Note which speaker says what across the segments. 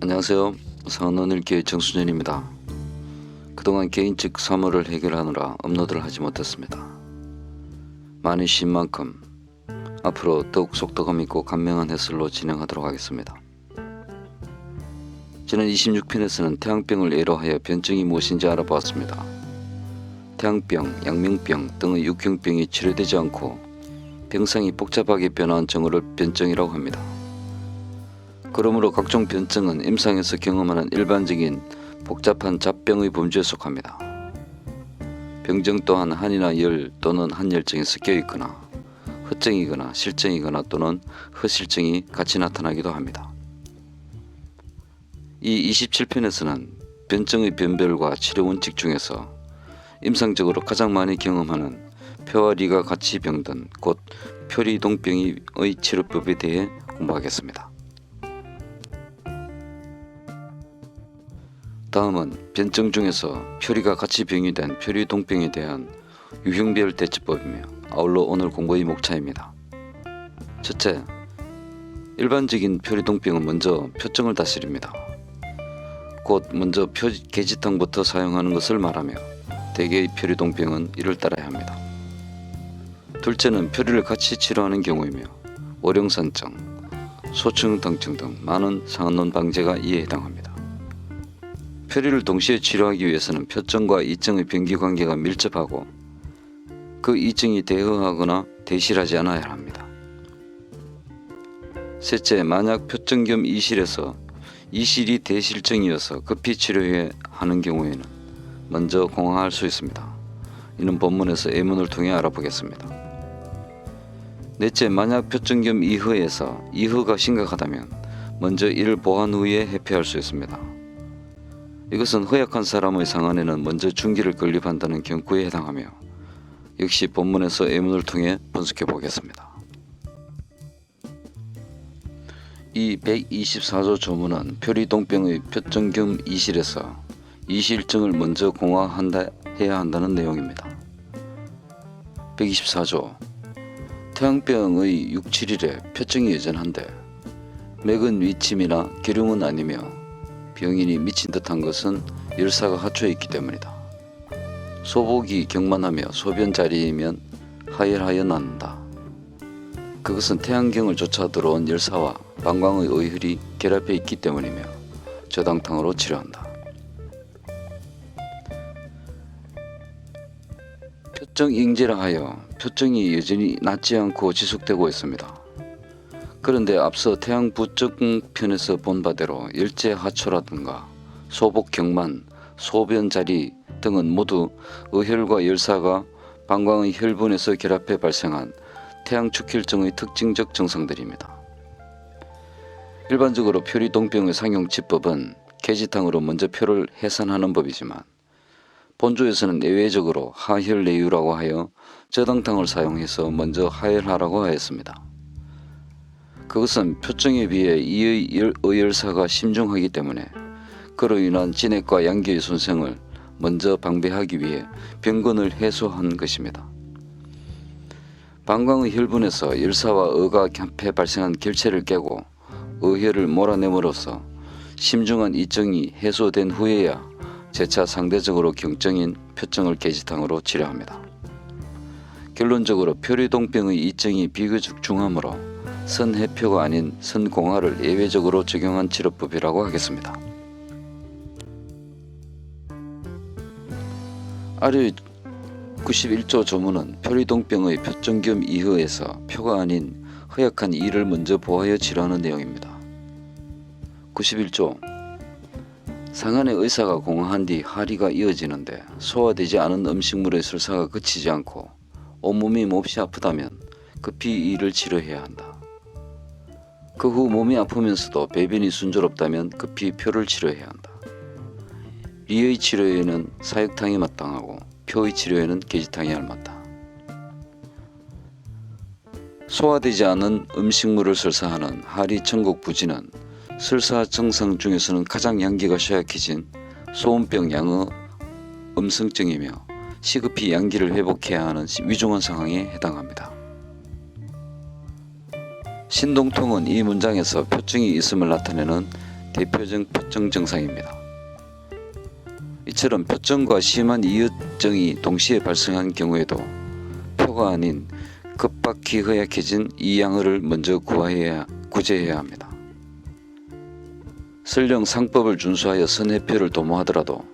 Speaker 1: 안녕하세요. 상원일교의 정수진입니다. 그동안 개인적 사무를 해결하느라 업로드를 하지 못했습니다. 많이 쉰 만큼 앞으로 더욱 속도감 있고 간명한 해설로 진행하도록 하겠습니다. 지난 26편에서는 태양병을 예로 하여 변증이 무엇인지 알아보았습니다. 태양병, 양명병 등의 육형병이 치료되지 않고 병상이 복잡하게 변화한 증후를 변증이라고 합니다. 그러므로 각종 변증은 임상에서 경험하는 일반적인 복잡한 잡병의 범주에 속합니다. 병증 또한 한이나 열 또는 한열증이 섞여 있거나 허증이거나 실증이거나 또는 허실증이 같이 나타나기도 합니다. 이 27편에서는 변증의 변별과 치료 원칙 중에서 임상적으로 가장 많이 경험하는 표와 리가 같이 병든 곧 표리동병의 치료법에 대해 공부하겠습니다. 다음은 변증 중에서 표리가 같이 병이 된 표리동병에 대한 유형별 대처법이며 아울러 오늘 공부의 목차입니다. 첫째, 일반적인 표리동병은 먼저 표증을 다스립니다. 곧 먼저 표, 계지탕부터 사용하는 것을 말하며 대개의 표리동병은 이를 따라야 합니다. 둘째는 표리를 같이 치료하는 경우이며 월용산증, 소층-당증 등 많은 상흔론 방제가 이에 해당합니다. 표리를 동시에 치료하기 위해서는 표증과 이증의 병기 관계가 밀접하고 그 이증이 대응하거나 대실하지 않아야 합니다. 셋째, 만약 표증 겸 이실에서 이실이 대실증이어서 급히 치료해야 하는 경우에는 먼저 공항할 수 있습니다. 이는 본문에서 예문을 통해 알아보겠습니다. 넷째, 만약 표증 겸 이허에서 이허가 심각하다면 먼저 이를 보한 후에 회피할 수 있습니다. 이것은 허약한 사람의 상안에는 먼저 중기를 건립한다는 경고에 해당하며 역시 본문에서 예문을 통해 분석해 보겠습니다. 이 124조 조문은 표리동병의 표정겸 이실에서 이실증을 먼저 공화한다 해야 한다는 내용입니다. 124조 태양병의 6, 7일에 표증이 여전한데 맥은 위침이나 기lum은 아니며 병인이 미친 듯한 것은 열사가 하초에 있기 때문이다. 소복이 경만하며 소변 자리이면 하열하여 낳는다. 그것은 태양경을 쫓아 들어온 열사와 방광의 의혈이 결합해 있기 때문이며 저당탕으로 치료한다. 표정 ing제라 하여 표정이 여전히 낫지 않고 지속되고 있습니다. 그런데 앞서 태양 부적 편에서 본 바대로 열제 하초라든가 소복 경만, 소변 자리 등은 모두 의혈과 열사가 방광의 혈분에서 결합해 발생한 태양 축혈증의 특징적 증상들입니다. 일반적으로 표리동병의 상용치법은 개지탕으로 먼저 표를 해산하는 법이지만 본조에서는 예외적으로 하혈내유라고 하여 저당탕을 사용해서 먼저 하혈하라고 하였습니다. 그것은 표증에 비해 이의 의열사가 심중하기 때문에 그로 인한 진액과 양기의 손상을 먼저 방배하기 위해 병건을 해소한 것입니다. 방광의 혈분에서 열사와 어가 협해 발생한 결체를 깨고 의혈을 몰아내므로써 심중한 이증이 해소된 후에야 재차 상대적으로 경증인 표증을 계지탕으로 치료합니다. 결론적으로 표리동병의 이증이 비교적 중하므로 선해표가 아닌 선공화를 예외적으로 적용한 치료법이라고 하겠습니다. 아래 91조 조문은 표리동병의 표정겸 이허에서 표가 아닌 허약한 이를 먼저 보하여 치료하는 내용입니다. 91조 상안의 의사가 공허한 뒤 하리가 이어지는데 소화되지 않은 음식물의 설사가 그치지 않고 온몸이 몹시 아프다면 급히 이를 치료해야 한다. 그 후 몸이 아프면서도 배변이 순조롭다면 급히 표를 치료해야 한다. 리의 치료에는 사육탕이 마땅하고 표의 치료에는 계지탕이 알맞다. 소화되지 않은 음식물을 설사하는 하리 천국 부지는 설사 증상 중에서는 가장 양기가 쇠약해진 소음병 양의 음성증이며 시급히 양기를 회복해야 하는 위중한 상황에 해당합니다. 신동통은 이 문장에서 표증이 있음을 나타내는 대표적 표정 증상입니다. 이처럼 표정과 심한 이어증이 동시에 발생한 경우에도 표가 아닌 급박히 허약해진 이양을 먼저 구해야, 구제해야 합니다. 설령 상법을 준수하여 선해표를 도모하더라도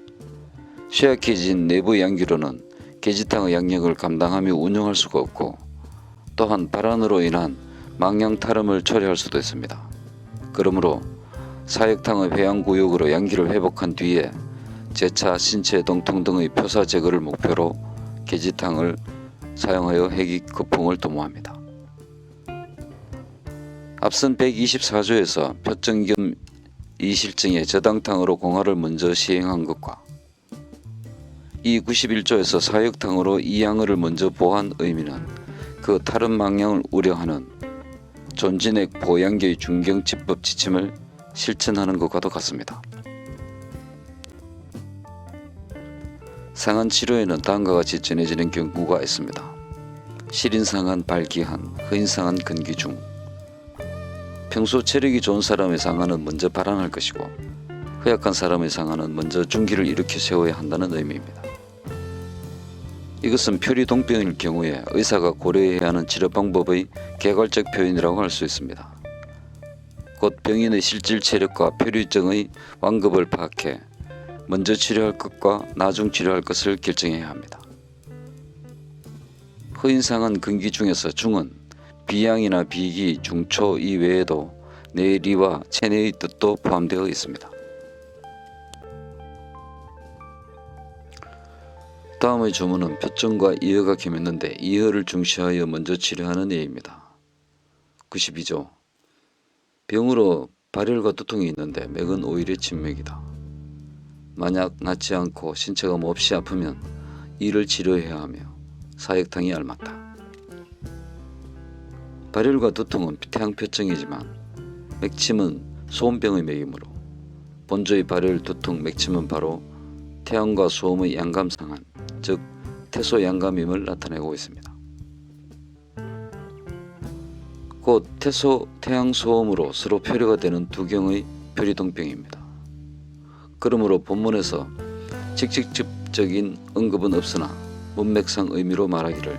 Speaker 1: 쇠약해진 내부 양기로는 계지탕의 양력을 감당하며 운영할 수가 없고 또한 발안으로 인한 망양 탈음을 초래할 수도 있습니다. 그러므로 사역탕의 회양구역으로 양기를 회복한 뒤에 재차 신체 동통 등의 표사 제거를 목표로 계지탕을 사용하여 해기 거품을 도모합니다. 앞선 124조에서 표정 겸 이실증의 저당탕으로 공화를 먼저 시행한 것과 이 91조에서 사역탕으로 이양을 먼저 보한 의미는 그 탈은 망령을 우려하는 존진액 보양계의 중경치법 지침을 실천하는 것과도 같습니다. 상한 치료에는 다음과 같이 전해지는 경우가 있습니다. 실인상한 발기한, 허인상한 근기 중. 평소 체력이 좋은 사람의 상한은 먼저 발환할 것이고 허약한 사람의 상한은 먼저 중기를 일으켜 세워야 한다는 의미입니다. 이것은 표리동병일 경우에 의사가 고려해야 하는 치료 방법의 개괄적 표현이라고 할 수 있습니다. 곧 병인의 실질 체력과 표류증의 완급을 파악해 먼저 치료할 것과 나중 치료할 것을 결정해야 합니다. 허인상한 근기 중에서 중은 비양이나 비기, 중초 이외에도 내리와 체내의 뜻도 포함되어 있습니다. 다음의 주문은 표정과 이어가 겸했는데 이어를 중시하여 먼저 치료하는 예입니다. 92조 병으로 발열과 두통이 있는데 맥은 오히려 진맥이다. 만약 낫지 않고 신체가 몹시 아프면 이를 치료해야 하며 사역탕이 알맞다. 발열과 두통은 태양표증이지만 맥침은 소음병의 맥이므로 본조의 발열, 두통, 맥침은 바로 태양과 소음의 양감상한 즉 태소 양감임을 나타내고 있습니다. 곧 태소 태양 소음으로 서로 표류가 되는 두 경의 표리동병입니다. 그러므로 본문에서 직접적인 언급은 없으나 문맥상 의미로 말하기를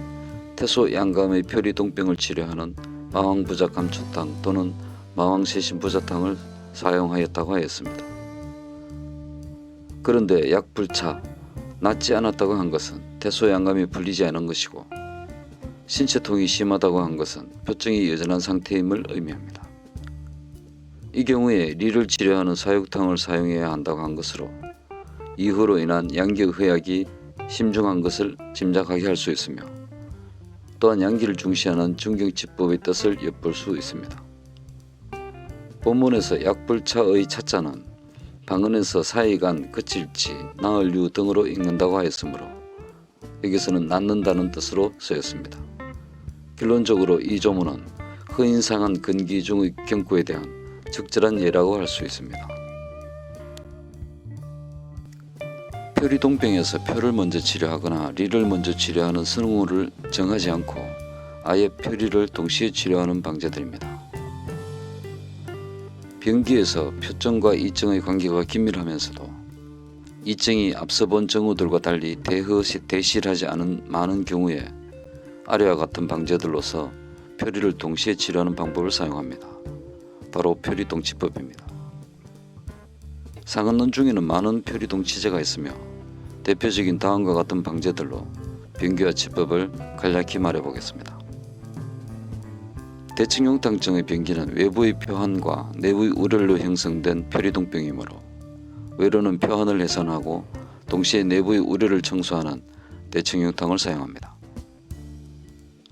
Speaker 1: 태소 양감의 표리동병을 치료하는 마왕부자 감초탕 또는 마왕세신부자탕을 사용하였다고 하였습니다. 그런데 약불차 낫지 않았다고 한 것은 태소양감이 풀리지 않은 것이고 신체통이 심하다고 한 것은 표정이 여전한 상태임을 의미합니다. 이 경우에 리를 치료하는 사육탕을 사용해야 한다고 한 것으로 이후로 인한 양격 허약이 심중한 것을 짐작하게 할 수 있으며 또한 양기를 중시하는 중경치법의 뜻을 엿볼 수 있습니다. 본문에서 약불차의 차자는 방언에서 사이간 그칠지 나을류 등으로 읽는다고 하였으므로 여기서는 낫는다는 뜻으로 쓰였습니다. 결론적으로 이 조문은 허인상한 근기 중의 경구에 대한 적절한 예라고 할 수 있습니다. 표리동병에서 표를 먼저 치료하거나 리를 먼저 치료하는 선후를 정하지 않고 아예 표리를 동시에 치료하는 방제들입니다. 병기에서 표정과 이증의 관계가 긴밀하면서도 이증이 앞서 본 정후들과 달리 대허시 대실하지 않은 많은 경우에 아래와 같은 방제들로서 표리를 동시에 치료하는 방법을 사용합니다. 바로 표리동치법입니다. 상언론 중에는 많은 표리동치제가 있으며 대표적인 다음과 같은 방제들로 병기와 치법을 간략히 말해보겠습니다. 대칭용탕증의 병기는 외부의 표환과 내부의 우열로 형성된 표리동병이므로 외로는 표환을 해산하고 동시에 내부의 우려를 청소하는 대칭용탕을 사용합니다.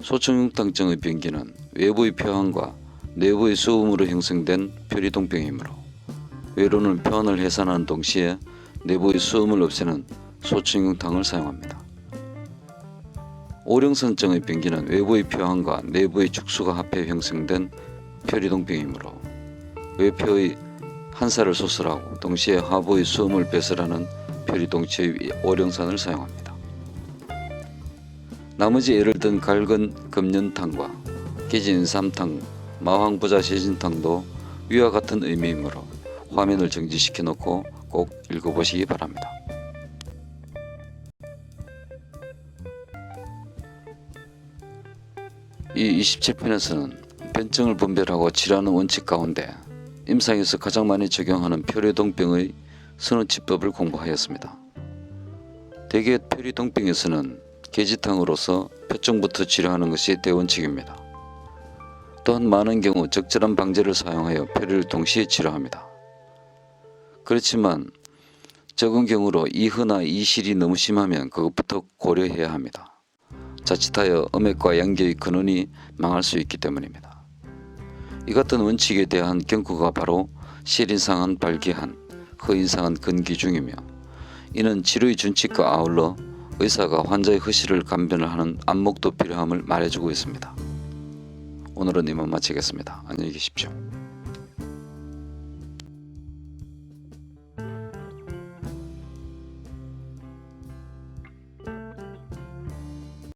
Speaker 1: 소청용탕증의 병기는 외부의 표환과 내부의 소음으로 형성된 표리동병이므로 외로는 표환을 해산하는 동시에 내부의 소음을 없애는 소청용탕을 사용합니다. 오령선증의 병기는 외부의 표환과 내부의 축수가 합해 형성된 표리동병이므로 외표의 한살을 소설하고 동시에 하부의 수음을 배설하는 표리동치의 오령산을 사용합니다. 나머지 예를 든 갈근 금년탕과 기진 삼탕, 마황부자 시진탕도 위와 같은 의미이므로 화면을 정지시켜 놓고 꼭 읽어보시기 바랍니다. 이 27편에서는 변증을 분별하고 치료하는 원칙 가운데 임상에서 가장 많이 적용하는 표류동병의 선언치법을 공부하였습니다. 대개 표류동병에서는 계지탕으로서 표정부터 치료하는 것이 대원칙입니다. 또한 많은 경우 적절한 방제를 사용하여 표류를 동시에 치료합니다. 그렇지만 적은 경우로 이흐나 이실이 너무 심하면 그것부터 고려해야 합니다. 자칫하여 음액과 양계의 근원이 망할 수 있기 때문입니다. 이 같은 원칙에 대한 경고가 바로 실인상은 발기한, 허인상은 근기 중이며 이는 치료의 준칙과 아울러 의사가 환자의 허실을 감변을 하는 안목도 필요함을 말해주고 있습니다. 오늘은 이만 마치겠습니다. 안녕히 계십시오.